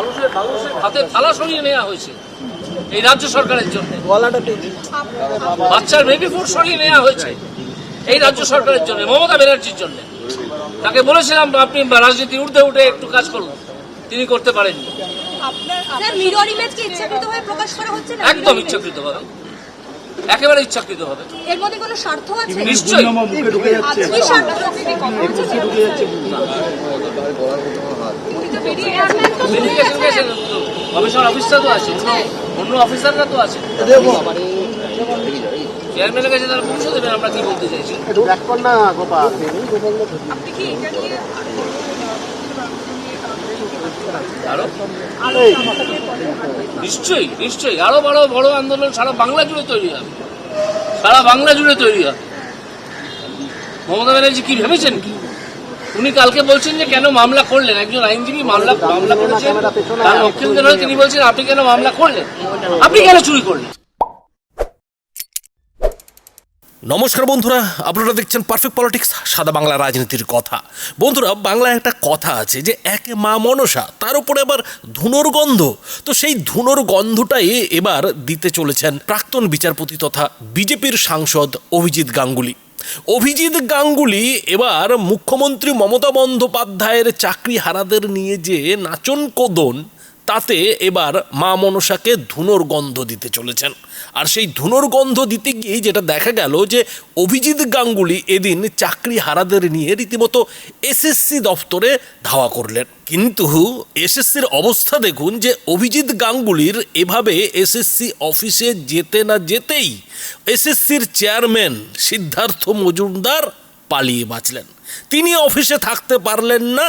মানুষের মানুষের হাতে থালা সরিয়ে নেওয়া হয়েছে এই রাজ্য সরকারের জন্য। বাচ্চার বেবি ফুড সরিয়ে নেওয়া হয়েছে এই রাজ্য সরকারের জন্য মমতা ব্যানার্জির জন্য। তাকে বলেছিলাম আপনি রাজনীতি উঠতে উঠে একটু কাজ করুন। তিনি করতে পারেননি। একদম ইচ্ছাকৃত ভাবে ইচ্ছাকৃতভাবে। একেবারে ইচ্ছাকৃত হবে এর মধ্যে কোনো স্বার্থ আছে নিশ্চয়ই কমিশন অফিসার তো আছে অন্য অফিসাররা তো আছে চেয়ারম্যানের কাছে তারা পৌঁছে দেবেন আমরা কি বলতে চাইছি আপনি কি এটা নিয়ে আরও? নিশ্চয়ই নিশ্চয়ই। আরও বড় বড় আন্দোলন সারা বাংলা জুড়ে তৈরি হবে। সারা বাংলা জুড়ে তৈরি হবে। মমতা ব্যানার্জি কি ভেবেছেন কি? উনি কালকে বলছেন যে কেন মামলা করলেন? একজন আইনজীবী মামলা মামলা করেছেন। তার তিনি বলছেন আপনি কেন মামলা করলেন? আপনি কেন চুরি করলেন? নমস্কার বন্ধুরা, আপনারা দেখছেন পারফেক্ট পলিটিক্স সাদা বাংলা রাজনীতির কথা। বন্ধুরা, বাংলায় একটা কথা আছে যে একে মা মনসা, তার উপরে আবার ধুনোর গন্ধ। তো সেই ধুনোর গন্ধটাই এবার দিতে চলেছেন প্রাক্তন বিচারপতি তথা বিজেপির সাংসদ অভিজিৎ গাঙ্গুলি। অভিজিৎ গাঙ্গুলি এবার মুখ্যমন্ত্রী মমতা বন্দ্যোপাধ্যায়ের চাকরি হারাদের নিয়ে যে নাচন কোদন তাতে এবার মা মনসাকে ধুনোর গন্ধ দিতে চলেছেন। আর সেই ধুনোর গন্ধ দিতে গিয়ে যেটা দেখা গেল যে অভিজিৎ গাঙ্গুলি এদিন চাকরি হারাদের নিয়ে রীতিমতো এসএসসি দপ্তরে ধাওয়া করলেন। কিন্তু এসএসসির অবস্থা দেখুন যে অভিজিৎ গাঙ্গুলির এভাবে এসএসসি অফিসে যেতে না যেতেই এসএসসির চেয়ারম্যান সিদ্ধার্থ মজুমদার পালিয়ে বাঁচলেন। তিনি অফিসে থাকতে পারলেন না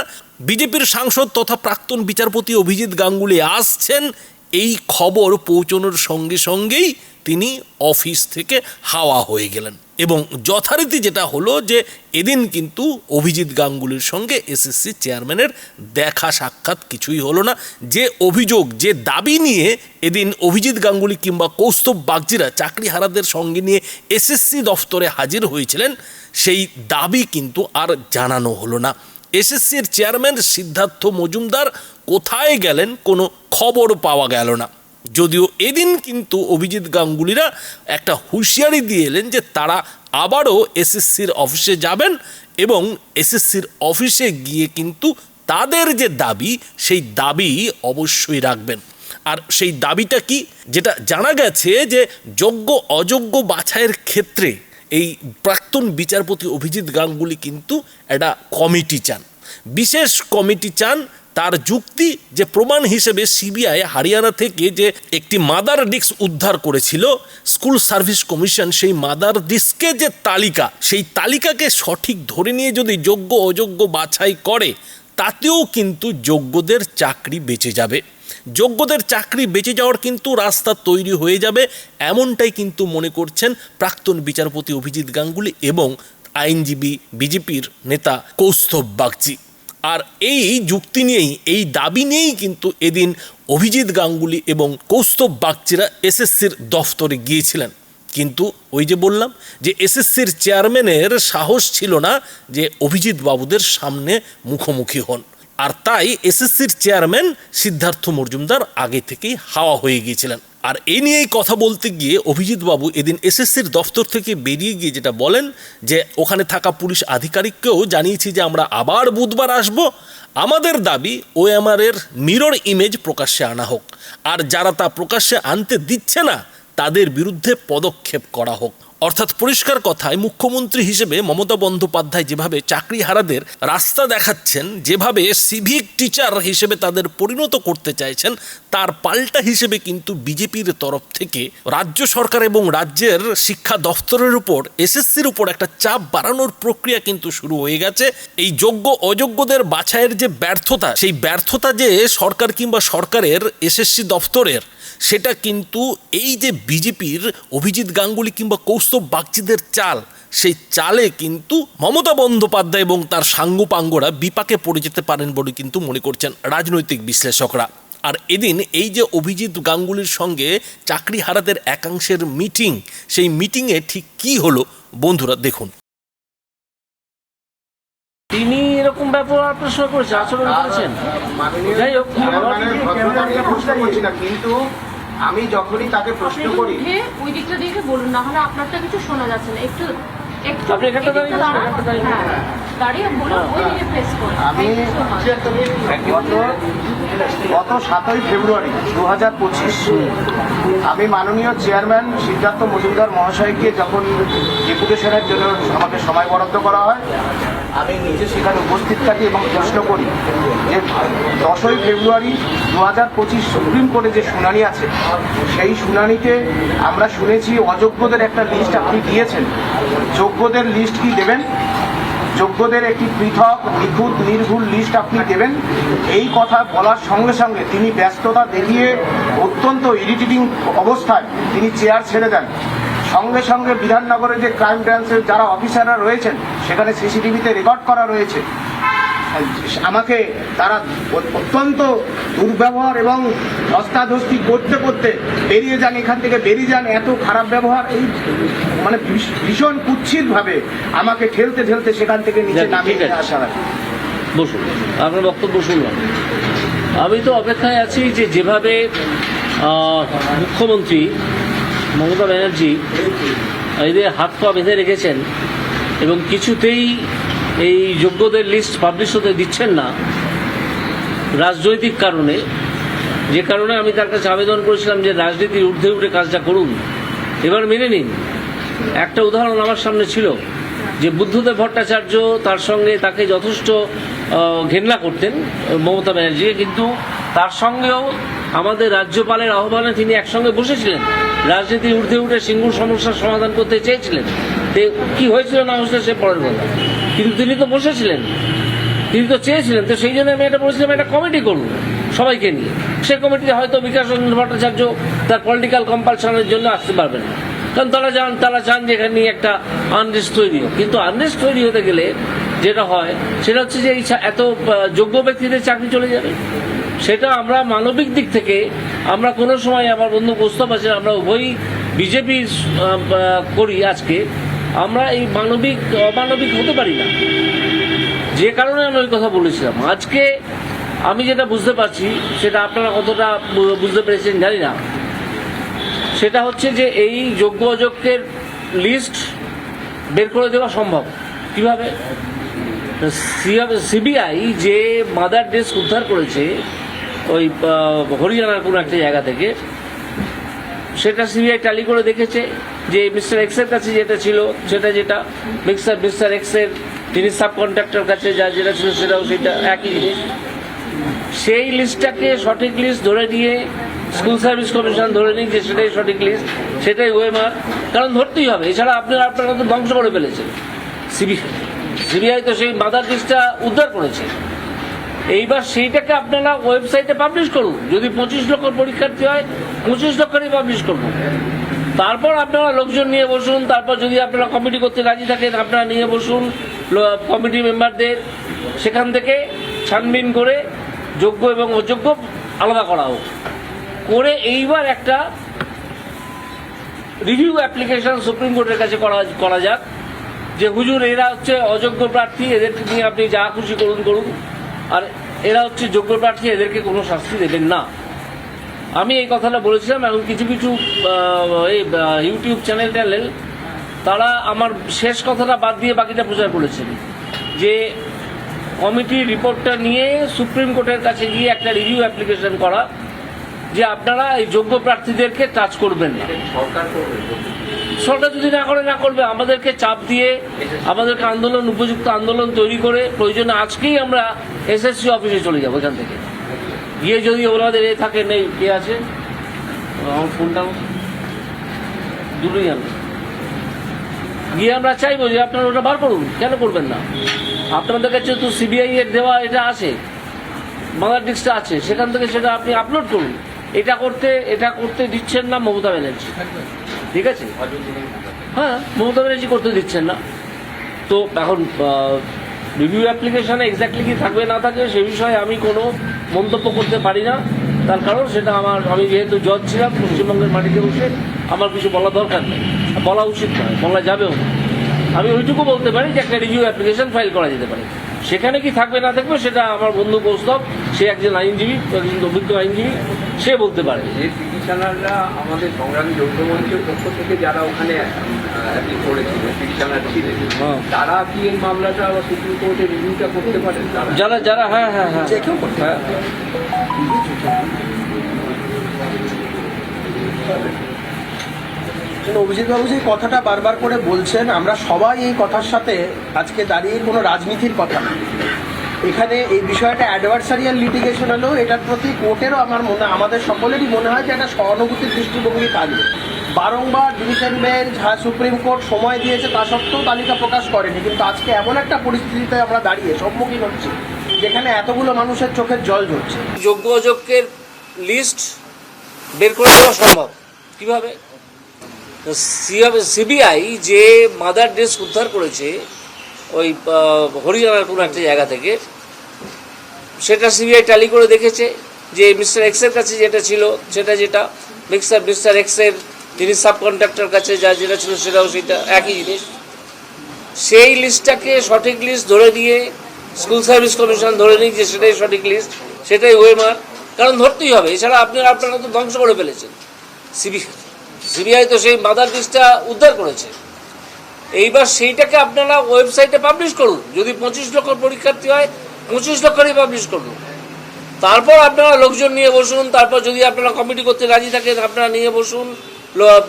বিজেপির সাংসদ তথা প্রাক্তন বিচারপতি অভিজিৎ গাঙ্গুলি আসছেন। এই খবর পৌঁছানোর সঙ্গে সঙ্গেই তিনি অফিস থেকে হাওয়া হয়ে গেলেন। এবং যথারীতি যেটা হলো যে এদিন কিন্তু অভিজিৎ গাঙ্গুলির সঙ্গে এসএসসি চেয়ারম্যানের দেখা সাক্ষাৎ কিছুই হলো না। যে অভিযোগ, যে দাবি নিয়ে এদিন অভিজিৎ গাঙ্গুলি কিংবা কৌস্তব বাগজিরা চাকরি হারাদের সঙ্গে নিয়ে এসএসসি দফতরে হাজির হয়েছিলেন, সেই দাবি কিন্তু আর জানানো হলো না। এসএসসির চেয়ারম্যান সিদ্ধার্থ মজুমদার কোথায় গেলেন কোনো খবর পাওয়া গেল না। যদিও এদিন কিন্তু অভিজিৎ গাঙ্গুলিরা একটা হুঁশিয়ারি দিয়ে এলেন যে তারা আবারও এসএসসির অফিসে যাবেন এবং এসএসসির অফিসে গিয়ে কিন্তু তাদের যে দাবি, সেই দাবি অবশ্যই রাখবেন। আর সেই দাবিটা কি? যেটা জানা গেছে যে যোগ্য অযোগ্য বাছাইয়ের ক্ষেত্রে এই প্রাক্তন বিচারপতি অভিজিৎ গাঙ্গুলি কিন্তু একটা কমিটি চান। বিশেষ কমিটি চান তার যুক্তি যে প্রমাণ হিসেবে সিবিআই হারিয়ানা থেকে যে একটি মাদার ডিস্ক উদ্ধার করেছিল, স্কুল সার্ভিস কমিশন সেই মাদার ডিস্কে যে তালিকা, সেই তালিকাকে সঠিক ধরে নিয়ে যদি যোগ্য অযোগ্য বাছাই করে, তাতেও কিন্তু যোগ্যদের চাকরি বেঁচে যাবে। যোগ্যদের চাকরি বেঁচে যাওয়ার কিন্তু রাস্তা তৈরি হয়ে যাবে, এমনটাই কিন্তু মনে করছেন প্রাক্তন বিচারপতি অভিজিৎ গাঙ্গুলি এবং আইনজীবী বিজেপির নেতা কৌস্তব বাগচি। আর এই যুক্তি নিয়েই, এই দাবি নিয়েই কিন্তু এদিন অভিজিৎ গাঙ্গুলি এবং কৌস্তব বাগচিরা এসএসসির দফতরে গিয়েছিলেন। কিন্তু ওই যে বললাম যে এসএসসির চেয়ারম্যানের সাহস ছিল না যে অভিজিৎ বাবুদের সামনে মুখোমুখি হন। আর তাই এসএসসির চেয়ারম্যান সিদ্ধার্থ মজুমদার আগে থেকেই হাওয়া হয়ে গিয়েছিলেন। আর এ নিয়েই কথা বলতে গিয়ে অভিজিৎ বাবু এদিন এসএসসির দফতর থেকে বেরিয়ে গিয়ে যেটা বলেন যে, ওখানে থাকা পুলিশ আধিকারিককেও জানিয়েছি যে আমরা আবার বুধবার আসব। আমাদের দাবি ওএমআরের মিরর ইমেজ প্রকাশ্যে আনা হোক। আর যারা তা প্রকাশ্যে আনতে দিচ্ছে না, তাদের বিরুদ্ধে পদক্ষেপ করা হোক। অর্থাৎ পরিষ্কার কথায় মুখ্যমন্ত্রী হিসেবে মমতা বন্দ্যোপাধ্যায় যেভাবে চাকরি হারাদের রাস্তা দেখাচ্ছেন, যেভাবে সিভিক টিচার হিসেবে তাদের পরিণত করতে চাইছেন, তার পাল্টা হিসেবে কিন্তু বিজেপির তরফ থেকে রাজ্য সরকার এবং রাজ্যের শিক্ষা দফতরের উপর, এসএসসির উপর একটা চাপ বাড়ানোর প্রক্রিয়া কিন্তু শুরু হয়ে গেছে। এই যোগ্য অযোগ্যদের বাছাইয়ের যে ব্যর্থতা, সেই ব্যর্থতা যে সরকার কিংবা সরকারের এসএসসি দফতরের সেটা কিন্তু এই যে বিজেপির অভিজিৎ গাঙ্গুলি কিংবা কৌস্তব বাগচিদের চাল সেই চালে কিন্তু মমতা বন্দ্যোপাধ্যায় এবং তার সাঙ্গপাঙ্গরা বিপাকে পড়ে যেতে পারেন বলে কিন্তু মনে করছেন রাজনৈতিক বিশ্লেষকরা। আর এদিন এই যে অভিজিৎ গাঙ্গুলির সঙ্গে চাকরি হারাদের একাংশের মিটিং সেই মিটিংয়ে ঠিক কি হলো বন্ধুরা দেখুন। তিনি এরকম ব্যবহার সঙ্গে করেছেন আচরণ করেছেন। যাই হোক আমার নিয়ে বুঝতে পারছি না কিন্তু আমি যখনই তাকে প্রশ্ন করি ওই দিকটা দেখে বলুন না হলে আপনারটা কিছু শোনা যাচ্ছে না। একটু। হ্যাঁ, আমি গত সাতই ফেব্রুয়ারি দু হাজার পঁচিশ আমি মাননীয় চেয়ারম্যান সিদ্ধার্থ মজুমদার মহাশয়কে যখন ডেপুটেশনের জন্য আমাকে সময় বরাদ্দ করা হয় আমি নিজে সেখানে উপস্থিত থাকি এবং প্রশ্ন করি যে দশই ফেব্রুয়ারি দু হাজার পঁচিশ সুপ্রিম কোর্টে যে শুনানি আছে, সেই শুনানিতে আমরা শুনেছি অযোগ্যদের একটা লিস্ট আপনি দিয়েছেন। যোগ্যদের লিস্ট কি দেবেন? যোগ্যদের একটি পৃথক, নিখুঁত, নির্ভুল লিস্ট আপনি দেবেন। এই কথা বলার সঙ্গে সঙ্গে তিনি ব্যস্ততা দেখিয়ে অত্যন্ত ইরিটেটিং অবস্থায় তিনি চেয়ার ছেড়ে দেন। সঙ্গে সঙ্গে বিধাননগরে যে ক্রাইম ব্রাঞ্চের যারা অফিসাররা রয়েছেন সেখানে সিসিটিভিতে রেকর্ড করা রয়েছে। আমাকে তারা অত্যন্ত দুর্ব্যবহার এবং ধস্তাধস্তি করতে করতে বেরিয়ে যান এখান থেকে বেরিয়ে যান এত খারাপ ব্যবহার এই মানে ভীষ- ভীষণ কুৎসিতভাবে আমাকে ঠেলতে ঠেলতে সেখান থেকে নিচে নামিয়ে আছে। নিয়ে আসা হয়। বসুন আপনার বক্তব্য শুনলাম। আমি তো অপেক্ষায় আছি যে যেভাবে মুখ্যমন্ত্রী মমতা ব্যানার্জি এদের হাত পা বেঁধে রেখেছেন এবং কিছুতেই এই যোগ্যদের লিস্ট পাবলিশ হতে দিচ্ছেন না রাজনৈতিক কারণে। যে কারণে আমি তার কাছে আবেদন করেছিলাম যে রাজনীতির ঊর্ধ্বে উঠে কাজটা করুন। এবার মেনে নিন। একটা উদাহরণ আমার সামনে ছিল যে বুদ্ধদেব ভট্টাচার্য তার সঙ্গে তাকে যথেষ্ট ঘেন্না করতেন মমতা ব্যানার্জিকে, কিন্তু তার সঙ্গেও আমাদের রাজ্যপালের আহ্বানে তিনি একসঙ্গে বসেছিলেন। রাজনীতির ঊর্ধ্বে উঠে সিঙ্গুর সমস্যার সমাধান করতে চেয়েছিলেন। কি হয়েছিল না হয়েছিল সে পরের কথা। কিন্তু তিনি তো বসেছিলেন। তিনি তো চেয়েছিলেন। তো সেই জন্য আমি এটা বলেছিলাম, একটা কমিটি করুন সবাইকে নিয়ে। সে কমিটিতে হয়তো বিকাশ রঞ্জন ভট্টাচার্য তার পলিটিক্যাল কম্পালশনের জন্য আসতে পারবেন কারণ তারা চান তারা চান যে এখানে একটা আনরেস্ট তৈরি হোক। কিন্তু আনরেস্ট তৈরি হতে গেলে যেটা হয়, সেটা হচ্ছে যে এই এত যোগ্য ব্যক্তিদের চাকরি চলে যাবে। সেটা আমরা মানবিক দিক থেকে, আমরা কোনো সময় আমার বন্ধু প্রস্তাব আছে আমরা উভয়ই বিজেপি করি আজকে। আমরা এই মানবিক, অমানবিক হতে পারি না। যে কারণে আমি ওই কথা বলেছিলাম। আজকে আমি যেটা বুঝতে পারছি, সেটা আপনারা কতটা বুঝতে পেরেছেন জানি না। সেটা হচ্ছে যে এই যোগ্য অযোগ্যের লিস্ট বের করে দেওয়া সম্ভব। কীভাবে? সিবিআই যে মাদার ডেস্ক উদ্ধার করেছে ওই হরিয়ানার কোনো একটা জায়গা থেকে। সেটা সিবিআই টালি করে দেখেছে যে মিস্টার এক্সের কাছে যেটা ছিল, সেটা যেটা মিক্সার মিস্টার এক্সের তিনি সাব কন্ট্রাক্টর কাছে যা যেটা ছিল, সেটাও সেটা একই জিনিস। সেই লিস্টটাকে সঠিক লিস্ট ধরে নিয়ে স্কুল সার্ভিস কমিশন ধরে নিয়ে যে সেটাই সঠিক লিস্ট সেটাই ওয়েমার কারণ ধরতেই হবে, এছাড়া আপনারা আপনারা তো ধ্বংস করে ফেলেছেন। সিবিআই সিবিআই তো সেই মাদার লিস্টটা উদ্ধার করেছে। এইবার সেইটাকে আপনারা ওয়েবসাইটে পাবলিশ করুন। যদি পঁচিশ লক্ষ পরীক্ষার্থী হয়, পঁচিশ লক্ষেরই পাবলিশ করুন তারপর আপনারা লোকজন নিয়ে বসুন, তারপর যদি আপনারা কমিটি করতে রাজি থাকেন, আপনারা নিয়ে বসুন কমিটি মেম্বারদের সেখান থেকে ছানবিন করে যোগ্য এবং অযোগ্য আলাদা করা হোক। করে এইবার একটা রিভিউ অ্যাপ্লিকেশন সুপ্রিম কোর্টের কাছে করা করা যাক। যে হুজুর, এরা হচ্ছে অযোগ্য প্রার্থী, এদেরকে নিয়ে আপনি যা খুশি করুন করুন। আর এরা হচ্ছে যোগ্য প্রার্থী, এদেরকে কোনো শাস্তি দেবেন না। আমি এই কথাটা বলেছিলাম এখন কিছু কিছু এই ইউটিউব চ্যানেল ট্যানেল তারা আমার শেষ কথাটা বাদ দিয়ে বাকিটা প্রচার করেছেন। যে কমিটির রিপোর্টটা নিয়ে সুপ্রিম কোর্টের কাছে গিয়ে একটা রিভিউ অ্যাপ্লিকেশন করা, যে আপনারা এই যোগ্য প্রার্থীদেরকে টাচ করবেন না। সরকার যদি না করে, না করবে, আমাদেরকে চাপ দিয়ে, আমাদেরকে আন্দোলন, উপযুক্ত আন্দোলন তৈরি করে প্রয়োজনে আজকেই আমরা এসএসসি অফিসে চলে যাব এখান থেকে। গিয়ে যদি ওনাদের এ থাকে, নেই, কে আছে? আমার ফোনটা দুটোই জানো গিয়ে আমরা চাইব যে আপনারা ওটা বার করুন, কেন করবেন না? আপনাদের কাছে তো সিবিআই এর দেওয়া এটা আছে, বাংলার ডিস্কটা আছে, সেখান থেকে সেটা আপনি আপলোড করুন। এটা করতে এটা করতে দিচ্ছেন না মমতা ব্যানার্জি। ঠিক আছে? হ্যাঁ মমতা ব্যানার্জি করতে দিচ্ছেন না। তো এখন রিভিউ অ্যাপ্লিকেশনে এক্স্যাক্টলি কি থাকবে, না থাকবে, সে বিষয়ে আমি কোনো মন্তব্য করতে পারি না। তার কারণ সেটা আমার, আমি যেহেতু জজ ছিলাম, পশ্চিমবঙ্গের মাটিতে বসে আমার কিছু বলা দরকার নেই। বলা উচিত নয়, বলা যাবেও না। আমি ওইটুকু বলতে পারি যে একটা রিভিউ অ্যাপ্লিকেশন ফাইল করা যেতে পারে। সেখানে কি থাকবে, না থাকবে, সেটা আমার বন্ধু কৌস্তব সে একজন আইনজীবী একজন অভিজ্ঞ আইনজীবী সে বলতে পারে। যে পিটিশনাররা আমাদের সংগ্রামী যৌথ মঞ্চের পক্ষ থেকে যারা ওখানে অ্যাপিল করেছিল পিটিশনার ছিলেন হ্যাঁ। তারা কি এই মামলাটা সুপ্রিম কোর্টে রিভিউটা করতে পারেন? যারা যারা হ্যাঁ হ্যাঁ হ্যাঁ। হ্যাঁ অভিজিৎ বাবু যে কথাটা বারবার করে বলছেন আমরা সবাই এই কথার সাথে আজকে দাঁড়িয়ে কোনো রাজনীতির কথা না। এখানে এই বিষয়টা অ্যাডভার্সারিয়াল লিটিগেশন হলেও এটার প্রতি কোর্টেরও আমার মনে, আমাদের সকলেরই মনে হয় যে একটা সহানুভূতির দৃষ্টিভঙ্গি থাকবে। বারংবার ডিভিশন বেঞ্চ হ্যাঁ সুপ্রিম কোর্ট সময় দিয়েছে, তা সত্ত্বেও তালিকা প্রকাশ করেনি। কিন্তু আজকে এমন একটা পরিস্থিতিতে আমরা দাঁড়িয়ে, সম্মুখীন হচ্ছি, যেখানে এতগুলো মানুষের চোখের জল ঝরছে। যোগ্য অযোগ্যের লিস্ট বের করে দেওয়া সম্ভব। কীভাবে? সিবিআই যে মাদার ডেস্ক উদ্ধার করেছে ওই হরিয়ানার কোনো একটা জায়গা থেকে। সেটা সিবিআই ট্যালি করে দেখেছে যে মিস্টার এক্সের কাছে যেটা ছিল, সেটা যেটা মিক্সার মিস্টার এক্সের যিনি সাব কন্ট্রাক্টর কাছে যা যেটা ছিল সেটাও সেটা একই জিনিস। সেই লিস্টটাকে সঠিক লিস্ট ধরে নিয়ে স্কুল সার্ভিস কমিশন ধরে নিয়ে যে সেটাই সঠিক লিস্ট সেটাই ওয়েমার কারণ ধরতেই হবে, এছাড়া আপনারা আপনারা তো ধ্বংস করে ফেলেছেন। সিবিআই সিবিআই তো সেই মাদার লিস্টটা উদ্ধার করেছে। এইবার সেইটাকে আপনারা ওয়েবসাইটে পাবলিশ করুন। যদি পঁচিশ লক্ষ পরীক্ষার্থী হয়, পঁচিশ লক্ষেরই পাবলিশ করুন। তারপর আপনারা লোকজন নিয়ে বসুন, তারপর যদি আপনারা কমিটি করতে রাজি থাকেন, আপনারা নিয়ে বসুন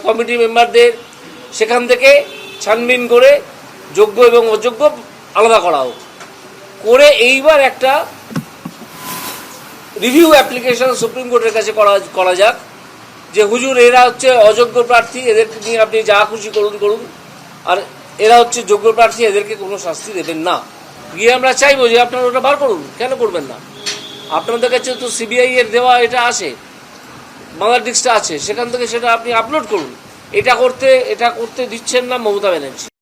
কমিটি মেম্বারদের সেখান থেকে ছানবিন করে যোগ্য এবং অযোগ্য আলাদা করা হোক। করে এইবার একটা রিভিউ অ্যাপ্লিকেশন সুপ্রিম কোর্টের কাছে করা করা যাক। যে হুজুর, এরা হচ্ছে অযোগ্য প্রার্থী, এদেরকে নিয়ে আপনি যা খুশি করুন করুন। আর এরা হচ্ছে যোগ্য প্রার্থী, এদেরকে কোনো শাস্তি দেবেন না। গিয়ে আমরা চাইব যে আপনারা ওটা বার করুন, কেন করবেন না? আপনাদের কাছে তো সিবিআই এর দেওয়া এটা আছে বাংলা ডিস্কটা আছে, সেখান থেকে সেটা আপনি আপলোড করুন। এটা করতে এটা করতে দিচ্ছেন না মমতা ব্যানার্জি।